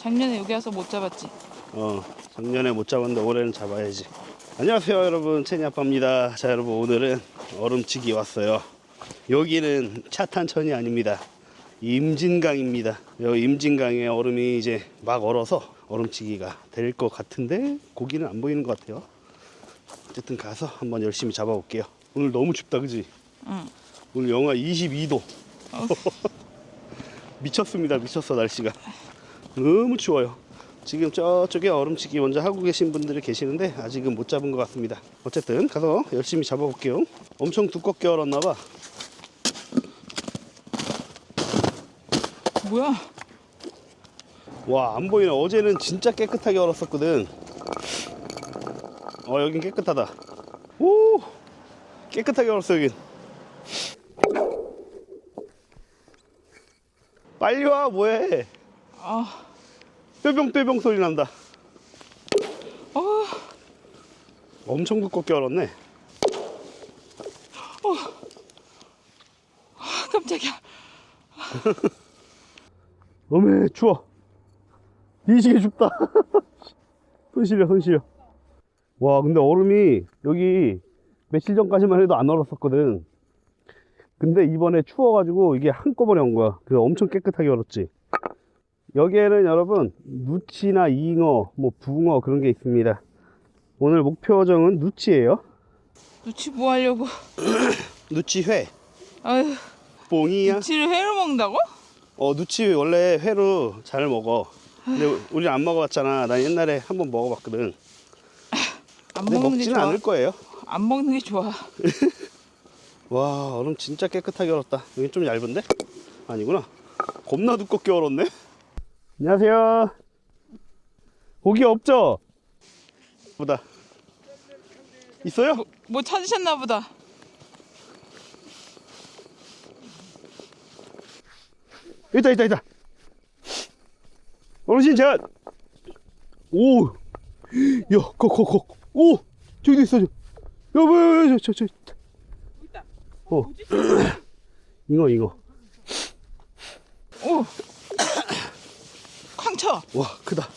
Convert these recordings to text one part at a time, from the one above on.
작년에 여기 와서 못 잡았지. 어, 작년에 못 잡았는데 올해는 잡아야지. 안녕하세요, 여러분. 채니 아빠입니다. 자, 여러분, 오늘은 얼음치기 왔어요. 여기는 차탄천이 아닙니다. 임진강입니다. 여기 임진강에 얼음이 이제 막 얼어서 얼음치기가 될 것 같은데 고기는 안 보이는 것 같아요. 어쨌든 가서 한번 열심히 잡아볼게요. 오늘 너무 춥다, 그지? 응. 오늘 영하 22도. 어. 미쳤습니다. 미쳤어, 날씨가. 너무 추워요. 지금 저쪽에 얼음치기 먼저 하고 계신 분들이 계시는데 아직은 못 잡은 것 같습니다. 어쨌든 가서 열심히 잡아볼게요. 엄청 두껍게 얼었나봐. 뭐야? 와, 안 보이네. 어제는 진짜 깨끗하게 얼었었거든. 어, 여긴 깨끗하다. 오! 깨끗하게 얼었어, 여긴. 빨리 와, 뭐해? 아, 뾰병뾰병 소리 난다. 어, 엄청 두껍게 얼었네. 아, 깜짝이야. 어메, 추워. 뒤지게 춥다. 손 시려, 손 시려. 와, 근데 얼음이 여기 며칠 전까지만 해도 안 얼었었거든. 근데 이번에 추워가지고 이게 한꺼번에 온 거야. 그래서 엄청 깨끗하게 얼었지. 여기에는 여러분, 누치나 잉어, 뭐 붕어 그런 게 있습니다. 오늘 목표정은 누치예요. 누치 뭐 하려고? 누치 회. 아유, 뽕이야. 누치를 회로 먹는다고? 어, 누치 원래 회로 잘 먹어. 근데 우리 안 먹어봤잖아. 난 옛날에 한 번 먹어봤거든. 안 근데 먹는 게 먹지는 좋아. 않을 거예요. 안 먹는 게 좋아. 와, 얼음 진짜 깨끗하게 얼었다. 여기 좀 얇은데? 아니구나. 겁나 두껍게 얼었네. 안녕하세요. 고기 없죠? 보다. 있어요? 뭐, 뭐 찾으셨나 보다. 있다, 있다, 있다. 어르신, 제가. 오! 야, 거, 거, 거. 오! 저기도 있어, 저. 야, 뭐야, 저, 저, 저. 어. 잉어, 잉어. 오, 쾅 쳐. 와 크다.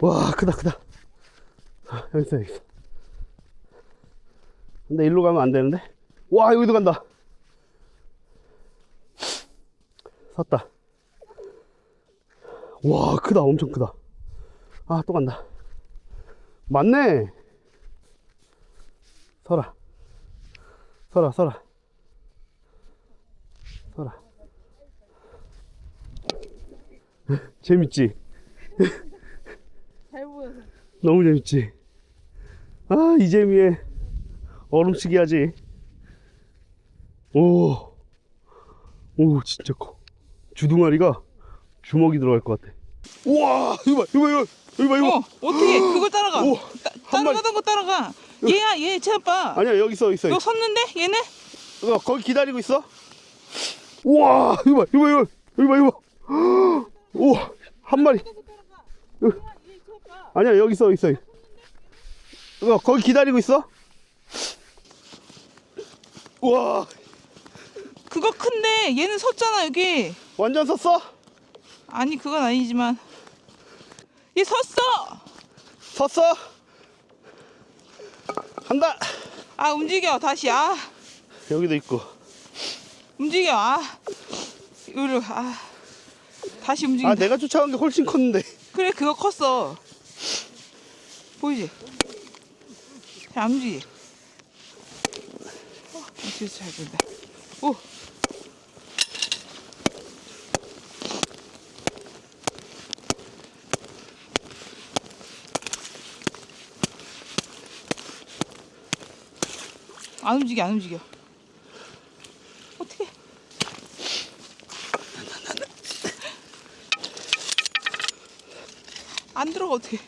와 크다 크다. 아, 여기 있어 여기 있어 근데 일로 가면 안 되는데? 와 여기도 간다. 섰다. 와 크다 엄청 크다. 아 또 간다. 맞네. 서라. 서라 서라 서라. 재밌지? 잘 보여서. 너무 재밌지? 아, 이 재미에 얼음치기 하지. 오, 오, 진짜 커. 주둥아리가 주먹이 들어갈 것 같아. 우와, 이거 봐, 이거 봐, 이거, 이거 봐, 이거. 어, 어떻게 그걸 따라가? 오, 따, 한 마리. 따라가던 거 따라가. 얘야, 얘, 채아빠. 아니야, 여기 있어, 여기 있어. 너 섰는데? 얘네? 어, 거기 기다리고 있어. 우와, 이거 봐, 이거 봐, 이거, 이거 봐, 이거 봐. 오, 한 마리. 아니야, 여기 있어, 여기 있어. 이거 거기 기다리고 있어. 우와, 그거 큰데 얘는 섰잖아 여기. 완전 섰어? 아니 그건 아니지만 얘 섰어. 섰어? 간다. 아 움직여 다시 아 여기도 있고. 움직여 아 이리로 아 다시 움직인다. 아, 내가 쫓아간 게 훨씬 컸는데. 그래 그거 컸어. 보이지? 잘 안 움직이. 어, 진짜 잘 된다. 오. 안 움직여 안 움직여. 어떻게? 안 들어가 어떻게?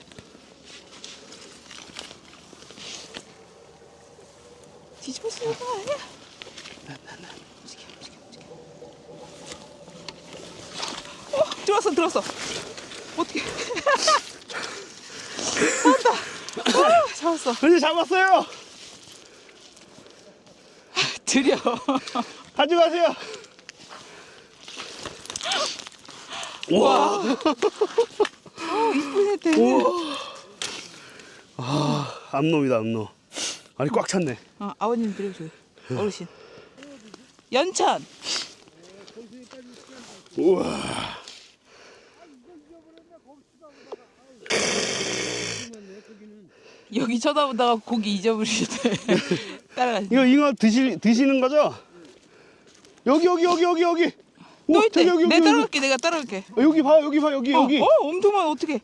뒤집어 쓰는 거 아니야? 움직여, 움직여, 움직여. 어, 들어왔어, 들어왔어. 어떻게? 잡았다. 아, 잡았어. 이제 잡았어요. 드려. 가져가세요. 와. 어, 이쁘네, 대. 아, 암놈이다, 암놈. 아니, 꽉 찼네. 어, 아버님 드려줘요. 어르신. 연천. 우와. 여기 쳐다보다가 고기 잊어버리셨대. 따라가시. 이거 잉어 드시, 드시는 거죠? 여기, 여기, 여기, 여기, 여기. 오, 또 있대. 저기, 여기, 여기, 내 여기. 따라갈게. 내가 따라갈게. 어, 여기 봐, 여기 봐, 여기, 어, 여기. 어, 엄청 많아. 어떻게?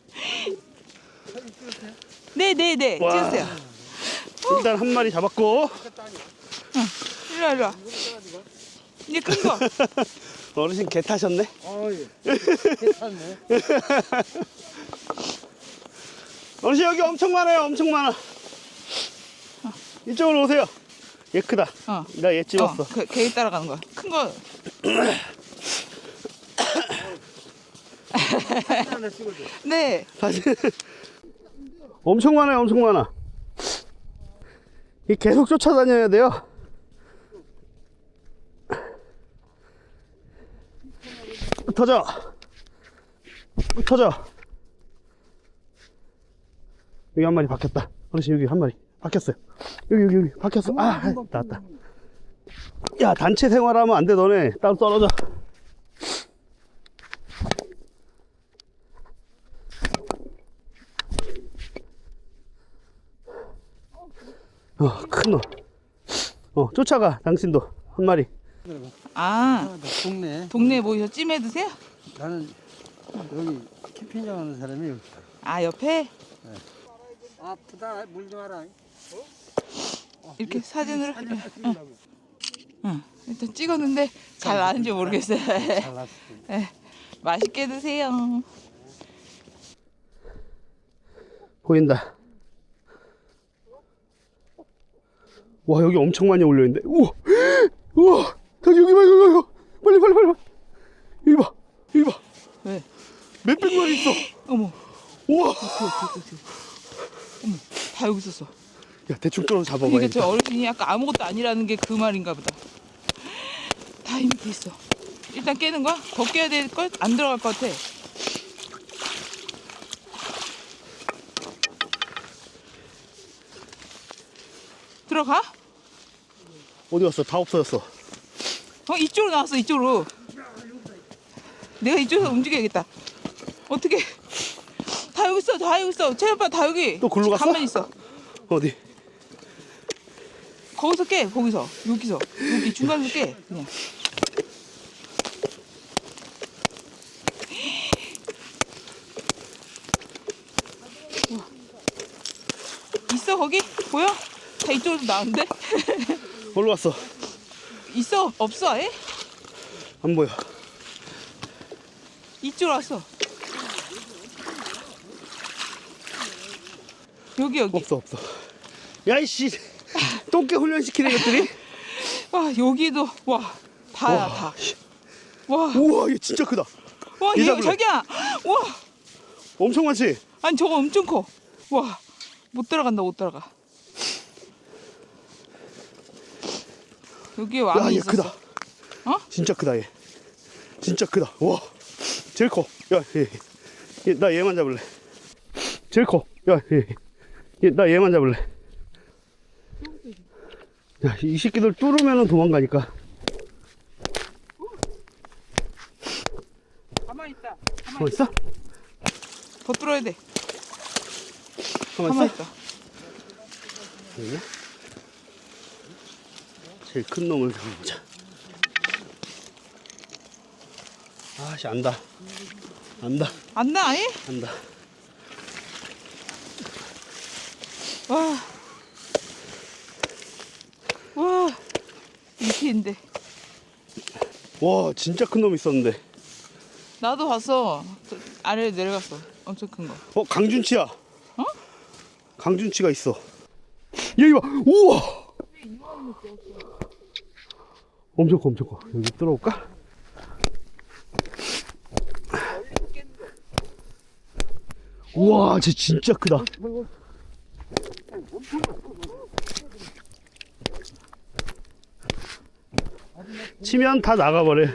네, 네, 네. 와. 찍었어요. 일단 한 마리 잡았고. 일로 와, 일로 와. 이제 큰 거. 어르신 개 타셨네. 어이, 괜찮네. 어르신 여기 엄청 많아요, 엄청 많아. 이쪽으로 오세요. 얘 크다. 어. 나얘 찍었어. 어, 그, 걔 따라가는 거야. 큰 거. 네. 엄청 많아요, 엄청 많아. 이 계속 쫓아다녀야 돼요. 터져. 터져. 여기 한 마리 박혔다. 어르신 여기 한 마리 박혔어요. 여기 여기 여기 박혔어. 아, 나왔다. 야 단체 생활하면 안 돼 너네. 따로 떨어져. 어, 큰 놈. 어, 쫓아가, 당신도. 한 마리. 아, 동네. 동네에 모이서 찜해 드세요? 나는 여기 캠핑장 하는 사람이 여기. 아, 옆에 아프다, 물지 마라. 이렇게 사진을. 응. 응. 일단 찍었는데 잘 나는지 모르겠어요. 잘 났어. 예. 맛있게 드세요. 보인다. 와, 여기 엄청 많이 올려있는데. 우와! 우와! 저기 여기 봐, 여기 봐. 빨리, 빨리, 빨리. 여기 봐. 여기 봐. 왜? 몇백 마리 있어. 어머, 우와! 어머, 다 여기 있었어. 야, 대충 떨어져 잡아봐. 그러니까. 저 어르신이 약간 아무것도 아니라는 게 그 말인가 보다. 다이 밑에 있어. 일단 깨는 거야? 더 깨야 될 걸? 안 들어갈 것 같아. 들어가? 어디 갔어? 다 없어졌어. 어 이쪽으로 나왔어 이쪽으로. 내가 이쪽에서 움직여야겠다. 어떻게? 다 여기 있어, 다 여기 있어. 채연빠 다 여기. 또 글로 갔어? 가만히 있어. 어디? 거기서 깨, 거기서, 여기서, 여기 중간에서 깨, 그냥. 있어 거기 보여? 다 이쪽으로 나왔는데 어디로 갔어? 있어 없어 아예? 안 보여. 이쪽으로 왔어 여기 여기 없어, 없어. 야, 이씨. 똥개 훈련시키는 것들이? 와 여기도 와 다야 다 씨. 와, 우와, 얘 진짜 크다. 와, 얘얘 잡을래? 자기야, 와, 엄청 많지? 아니 저거 엄청 커, 와, 못 들어간다, 못 들어가. 여기에 야, 왕이 얘 있었어. 크다. 어? 진짜 크다, 얘. 진짜 크다. 와, 제일 커. 야, 얘, 얘, 나 얘만 잡을래. 제일 커. 야, 얘, 얘, 나 얘만 잡을래. 야, 이 새끼들 뚫으면 도망가니까. 가만 있다. 가만 가만 있어? 더 뚫어야 돼. 가만 가만 있어? 있다. 여기야? 제일 큰 놈을 잡아보자. 아씨, 안다. 안다. 안나 아니? 안다. 와, 와, 이렇게 있는데. 와, 진짜 큰 놈 있었는데. 나도 봤어. 저 아래로 내려갔어. 엄청 큰 거. 어, 강준치야. 어? 강준치가 있어. 여기 봐. 우와. 엄청 커, 엄청 커. 여기 들어올까? 우와, 쟤 진짜 크다. 치면 다 나가버려.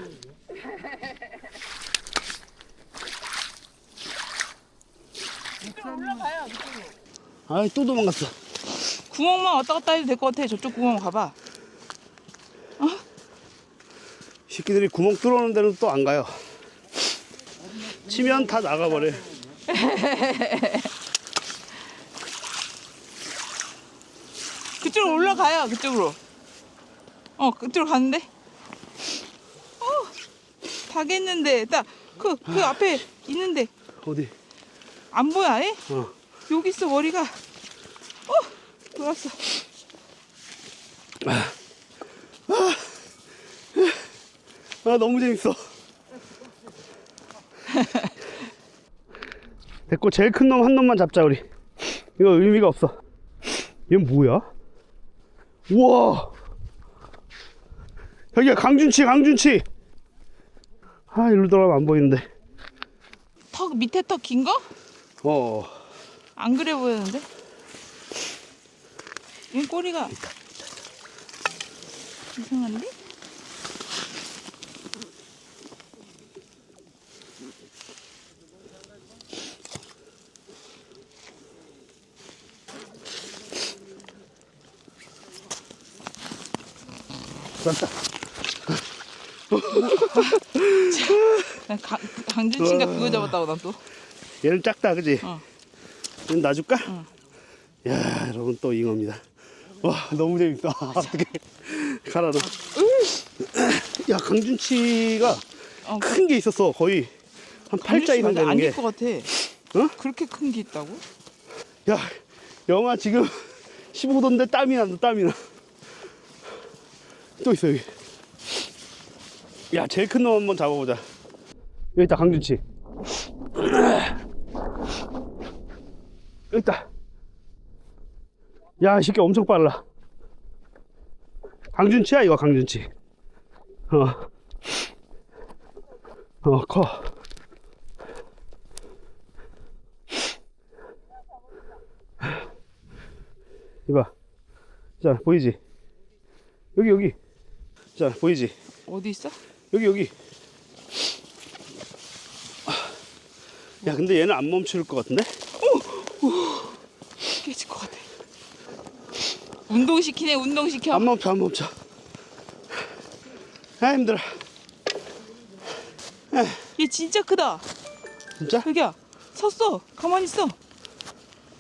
아이, 또 도망갔어. 구멍만 왔다 갔다 해도 될 것 같아. 저쪽 구멍 가봐. 새끼들이 구멍 뚫어놓은 데는 또 안 가요. 치면 다 나가버려. 그쪽으로 올라가요. 그쪽으로. 어, 그쪽으로 가는데. 어, 가겠는데. 딱그 그 앞에 있는데 어디? 안 보여? 아예? 어. 여기 있어 머리가. 어, 돌았어. 아 너무 재밌어. 됐고 제일 큰 놈 한 놈만 잡자 우리. 이거 의미가 없어. 얘는 뭐야? 우와. 여기가 강준치 강준치. 아 일로 돌아가면 안 보이는데. 턱 밑에 턱 긴 거? 어. 안 그래 보였는데? 얘 꼬리가 이상한데? 맞다. 난 강, 강준치가 그거 잡았다고 난 또. 얘는 작다 그지? 어. 얘는 놔줄까? 응. 야 여러분 또 잉어입니다. 와 너무 재밌어. 어떻게 가라 너. 야 강준치가 어, 큰 게 있었어 거의 한 팔자 이상 되는 게. 아닐 것 같아. 어? 그렇게 큰 게 있다고? 야 영하 지금 15도인데 땀이 난다 땀이 나. 또 있어 여기. 야 제일 큰 놈 한번 잡아보자. 여기 있다 강준치. 여기 있다. 야, 이 새끼 엄청 빨라. 강준치야, 이거 강준치. 어. 어, 커. 이봐. 자, 보이지? 여기, 여기. 자, 보이지? 어디 있어? 여기, 여기. 야, 근데 얘는 안 멈출 것 같은데? 깨질 것 같아. 운동 시키네, 운동 시켜. 안 멈춰, 안 멈춰. 아, 힘들어. 얘 진짜 크다. 진짜? 여기야, 섰어. 가만히 있어.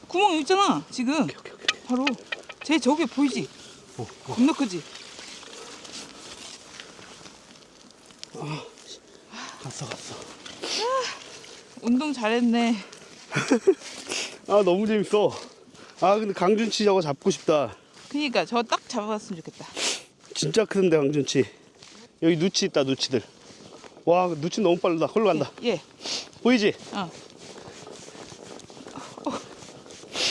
구멍 여기 있잖아. 지금 오케이, 오케이, 오케이. 바로 쟤 저기 보이지? 어, 어. 겁나 크지? 갔어, 갔어. 운동 잘했네. 아, 너무 재밌어. 아, 근데 강준치 저거 잡고 싶다. 그니까 저 딱 잡아봤으면 좋겠다. 진짜 크던데, 강준치. 여기 누치 있다, 누치들. 와, 누치 너무 빠르다. 걸로 간다. 예. 보이지? 어. 어,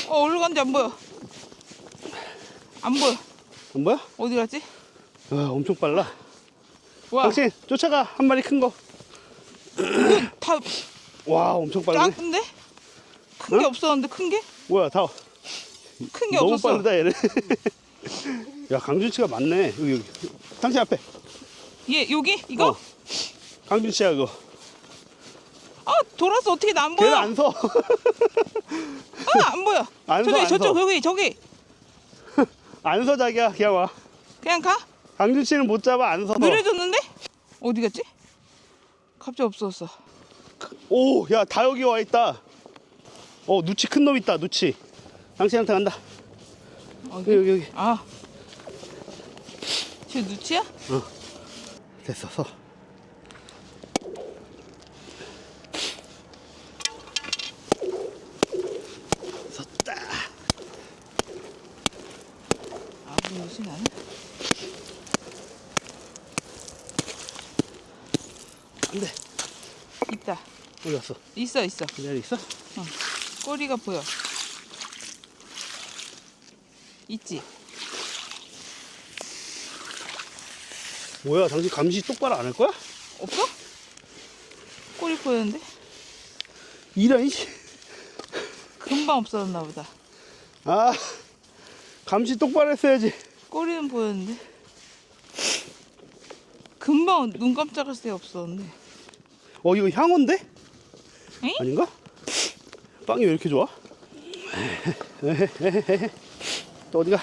어 어디로 간지 안 보여. 안 보여. 안 보여? 어디 갔지? 와, 엄청 빨라. 와, 당신, 쫓아가. 한 마리 큰 거. 다 와, 엄청 빠르네. 작은데? 큰 게 어? 없었는데 큰 게? 뭐야, 다. 큰 게 너무 없었어. 빠르다, 얘네. 야, 강준치가 많네. 여기, 여기. 당신 앞에. 얘 여기 이거? 어. 강준치야, 그거. 아 돌아서 어떻게 나 안 보여? 걔는 안 서. 아, 안 보여. 안 서, 저기 안 저쪽 서. 여기 저기 안 서, 자기야. 그냥 와. 그냥 가. 강준치는 못 잡아, 안 서서. 느려졌는데? 어디 갔지? 갑자기 없어졌어. 오, 야, 다 여기 와 있다. 어, 누치 큰 놈 있다, 누치. 당신한테 간다. 어디? 여기, 여기. 아, 쟤 누치야? 됐어, 서. 섰다. 아, 무슨 나는? 안 돼. 갔어? 있어 있어. 이 자리 있어? 꼬리가 보여. 있지. 뭐야, 당신 감시 똑바로 안 할 거야? 없어? 꼬리 보였는데 이런, 씨. 금방 없어졌나 보다. 아, 감시 똑바로 했어야지. 꼬리는 보였는데 금방 눈 깜짝할 새 없었는데. 어, 이거 향어인데? 응? 아닌가? 빵이 왜 이렇게 좋아? 또 어디가?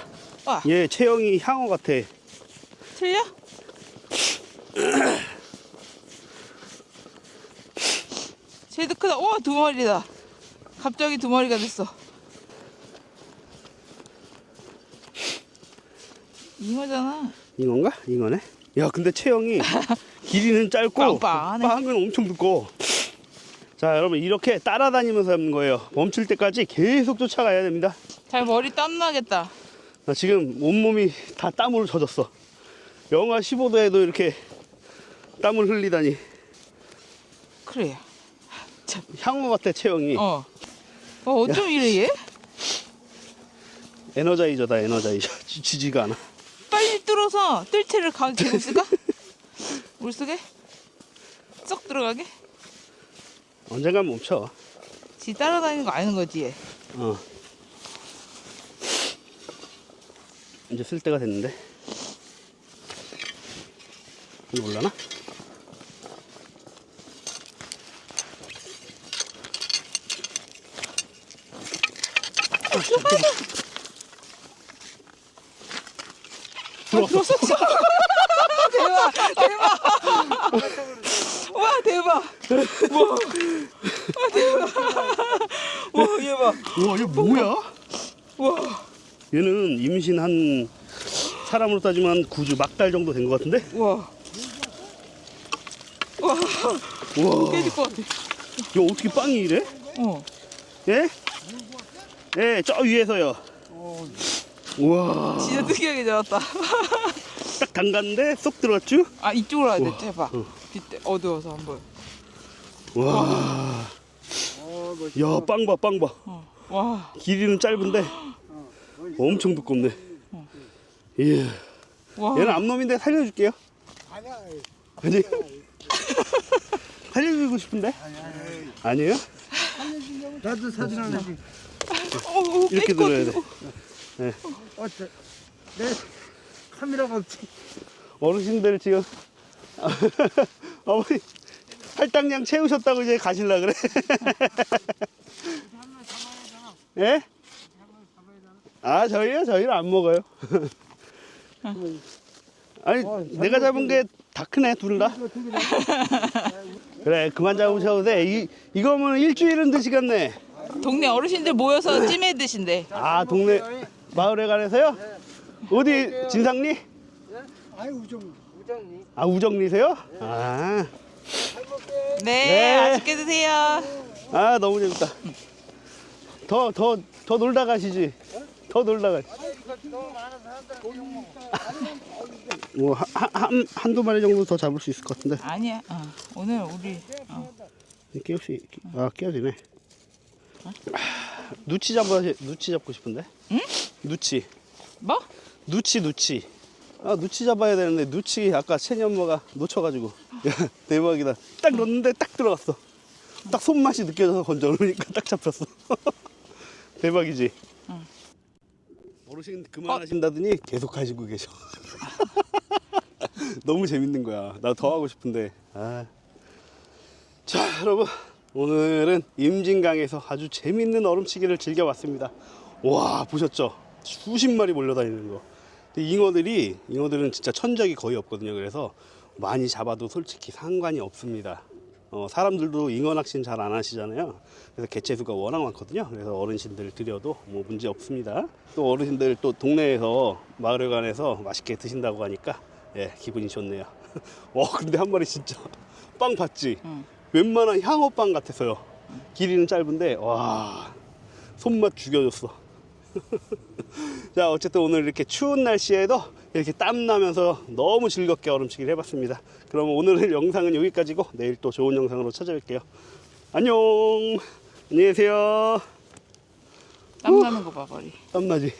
와 얘 체형이 향어 같아. 틀려? 쟤도 크다. 와, 두 마리다. 갑자기 두 마리가 됐어. 잉어잖아. 잉어인가? 잉어네? 야 근데 체형이 길이는 짧고 빵빵하네. 빵은 엄청 두꺼워 자 여러분 이렇게 따라다니면서 잡는 거예요 멈출 때까지 계속 쫓아가야 됩니다 잘 머리 땀 나겠다. 나 지금 온몸이 다 땀으로 젖었어 영하 15도에도 이렇게 땀을 흘리다니 그래. 참. 향어 같아 체형이 어. 어, 어쩜 이래 얘? 에너자이저다 에너자이저 지지가 않아 빨리 뚫어서 뜰채를 가 재고 있을까? 물속에? 쏙 들어가게? 언젠간 멈춰 지 따라다니는 거 아는 거지 얘. 어. 이제 쓸 때가 됐는데. 이거 올라나? 들어왔어. 대박, 대박. 와, 대박. 와, 와 대박. 와, 얘 봐. 우와, 이거 뭐야? 와, 얘는 임신 한 사람으로 따지면 구주 막달 정도 된 것 같은데? 와. 와, 우와, 깨질 것 같아. 이거 어떻게 빵이 이래? 어. 예? 예, 저 위에서요. 우와, 진짜 특이하게 잡았다. 딱 담갔는데 쏙 들어갔죠? 아, 이쪽으로 와야 돼. 어. 빗대 어두워서 안 보여. 와. 야, 빵 봐, 빵 봐. 어. 와, 길이는 짧은데 엄청 두껍네. 예. 와. 얘는 암놈인데 살려줄게요. 아니야. 아니. 살려주고 싶은데? 아니에요? 나도 사진 하나 찍. 어, 이렇게 것 들어야. 돼. 어, 저, 내 카메라가 없지. 어르신들 지금 어머니 할당량 채우셨다고 이제 가실라 그래. 예? 아 저희요? 저희는 안 먹어요. 아니 어, 내가 잡은 게 다 크네 둘 다. 그래 그만 잡으셔도 돼. 이 이거면 일주일은 드시겠네. 동네 어르신들 모여서 찜해 드신대. 아 동네 마을에 관해서요? 어디 진상리? 아이 우정 우정이. 아 우정리세요? 아, 네, 네. 맛있게 드세요. 아 너무 재밌다. 더 더 더 놀다 가시지. 더 놀다 가. 너무 많은 사람들 욕 먹어. 뭐한 한두 마리 정도 더 잡을 수 있을 것 같은데. 아니야. 어, 오늘 우리 어. 깨울 수 있... 아 깨어지네. 누치 잡아 누치 잡고 싶은데. 응? 누치. 뭐? 누치 누치. 아 누치 잡아야 되는데 누치 아까 채니 엄마가 놓쳐가지고. 야 대박이다. 딱 넣었는데 딱 들어갔어. 딱 손맛이 느껴져서 건져 놓으니까 딱 잡혔어. 대박이지. 응. 어르신 그만하신다더니 계속 하시고 계셔. 너무 재밌는 거야. 나 더 하고 싶은데. 아. 자, 여러분. 오늘은 임진강에서 아주 재밌는 얼음치기를 즐겨봤습니다. 와, 보셨죠? 수십 마리 몰려다니는 거. 근데 잉어들이, 잉어들은 진짜 천적이 거의 없거든요. 그래서 많이 잡아도 솔직히 상관이 없습니다. 어, 사람들도 잉어 낚시는 잘 안 하시잖아요. 그래서 개체수가 워낙 많거든요. 그래서 어르신들 드려도 뭐 문제 없습니다. 또 어르신들 또 동네에서 마을에 관해서 맛있게 드신다고 하니까 예, 기분이 좋네요. 어, 근데 한 마리 진짜 빵 봤지? 응. 웬만한 향어빵 같았어요. 길이는 짧은데 와 손맛 죽여줬어. 자 어쨌든 오늘 이렇게 추운 날씨에도 이렇게 땀 나면서 너무 즐겁게 얼음치기를 해봤습니다. 그럼 오늘 영상은 여기까지고 내일 또 좋은 영상으로 찾아뵐게요. 안녕. 안녕히 계세요. 땀 나는 거 봐, 머리. 땀나지?